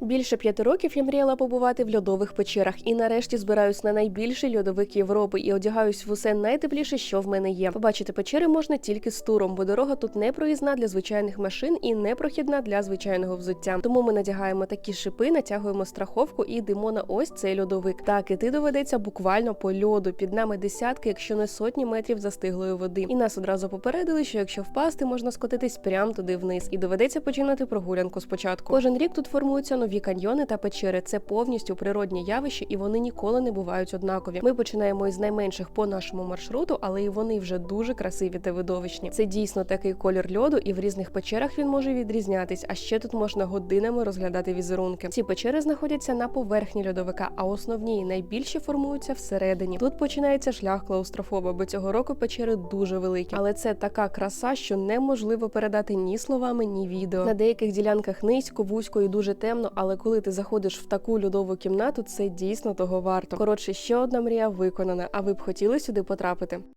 Більше п'яти років я мріяла побувати в льодових печерах і нарешті збираюсь на найбільший льодовик Європи і одягаюсь в усе найтепліше, що в мене є. Побачити печери можна тільки з туром, бо дорога тут не проїзна для звичайних машин і не прохідна для звичайного взуття. Тому ми надягаємо такі шипи, натягуємо страховку і йдемо на ось цей льодовик. Так, іти доведеться буквально по льоду. Під нами десятки, якщо не сотні метрів застиглої води. І нас одразу попередили, що якщо впасти, можна скотитись прямо туди вниз, і доведеться починати прогулянку спочатку. Кожен рік тут формуються нові каньйони та печери. Це повністю природні явища, і вони ніколи не бувають однакові. Ми починаємо із найменших по нашому маршруту, але і вони вже дуже красиві та видовищні. Це дійсно такий колір льоду, і в різних печерах він може відрізнятись. А ще тут можна годинами розглядати візерунки. Ці печери знаходяться на поверхні льодовика, а основні і найбільші формуються всередині. Тут починається шлях клаустрофоба, бо цього року печери дуже великі. Але це така краса, що неможливо передати ні словами, ні відео. На деяких ділянках низько, вузько і дуже темно, але коли ти заходиш в таку льодову кімнату, це дійсно того варто. Коротше, ще одна мрія виконана. А ви б хотіли сюди потрапити?